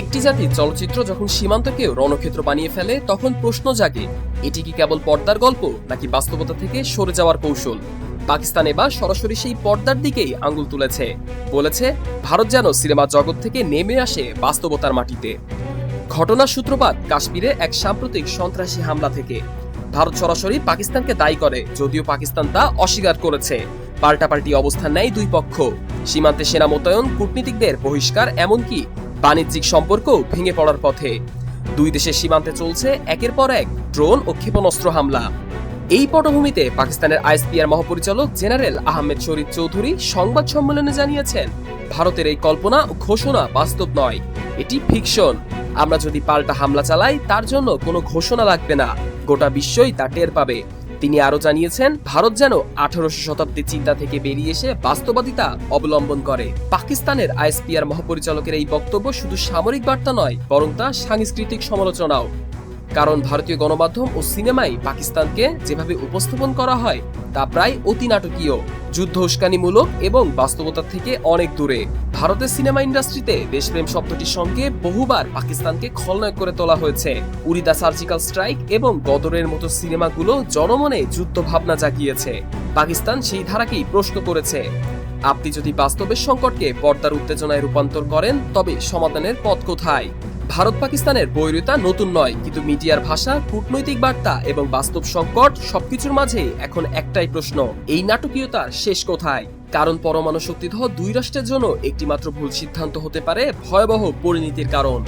একটি জাতির চলচ্চিত্র যখন সীমান্তকেও রণক্ষেত্র বানিয়ে ফেলে, তখন প্রশ্ন জাগে, এটি কি কেবল পর্দার গল্প, নাকি বাস্তবতা থেকে সরে যাওয়ার কৌশল? পাকিস্তান এবার সরাসরি সেই পর্দার দিকেই আঙ্গুল তুলেছে। বলেছে, ভারত যেন সিনেমা জগৎ থেকে নেমে আসে বাস্তবতার মাটিতে। ঘটনার সূত্রপাত কাশ্মীরে এক সাম্প্রতিক সন্ত্রাসী হামলা থেকে। ভারত সরাসরি পাকিস্তানকে দায়ী করে, যদিও পাকিস্তান তা অস্বীকার করেছে। পাল্টাপাল্টি অবস্থান নেয় দুই পক্ষ। সীমান্তে সেনা মোতায়েন, কূটনীতিকদের বহিষ্কার, এমনকি বাণিজ্যিক সম্পর্ক ভেঙে পড়ার পথে। দুই দেশের সীমান্তে চলছে একের পর এক ড্রোন ও ক্ষেপণাস্ত্র হামলা। এই পটভূমিতে পাকিস্তানের আইএসপিআর মহাপরিচালক জেনারেল আহমেদ শরীফ চৌধুরী সংবাদ সম্মেলনে জানিয়েছেন, ভারতের এই কল্পনা ও ঘোষণা বাস্তব নয়, এটি ফিকশন। আমরা যদি পাল্টা হামলা চালাই, তার জন্য কোনো ঘোষণা লাগবে না। গোটা বিশ্বই তা টের পাবে। তিনি আরও জানিয়েছেন, ভারত যেন আঠারোশো শতাব্দীর চিন্তা থেকে বেরিয়ে এসে বাস্তবাদিতা অবলম্বন করে। পাকিস্তানের আইএসপিআর মহাপরিচালকের এই বক্তব্য শুধু সামরিক বার্তা নয়, বরং তা সাংস্কৃতিক সমালোচনাও। কারণ ভারতীয় গণমাধ্যম ও সিনেমায় পাকিস্তানকে যেভাবে উপস্থাপন করা হয়, তা প্রায় অতি নাটকীয় যুদ্ধ উস্কানিমূলক এবং বাস্তবতা থেকে অনেক দূরে। ভারতের সিনেমা ইন্ডাস্ট্রিতে দেশপ্রেম শব্দটির সঙ্গে বহুবার পাকিস্তানকে খলনায়ক করে তোলা হয়েছে। উড়িদা সার্জিক্যাল স্ট্রাইক এবং গদরের মতো সিনেমাগুলো জনমনে যুদ্ধ ভাবনা জাগিয়েছে। পাকিস্তান সেই ধারাকেই প্রশ্ন করেছে। আপনি যদি বাস্তবের সংকটকে পর্দার উত্তেজনায় রূপান্তর করেন, তবে সমাধানের পথ কোথায়? ভারত পাকিস্তানের বৈরিতা নতুন নয়, কিন্তু মিডিয়ার ভাষা, কূটনৈতিক বার্তা এবং বাস্তব সংকট সবকিছুর মাঝে এখন একটাই প্রশ্ন, এই নাটকীয়তার শেষ কোথায়? কারণ পরমাণু শক্তিধ দুই রাষ্ট্রের জন্য একটি মাত্র ভুল সিদ্ধান্ত হতে পারে ভয়াবহ পরিণতির কারণ।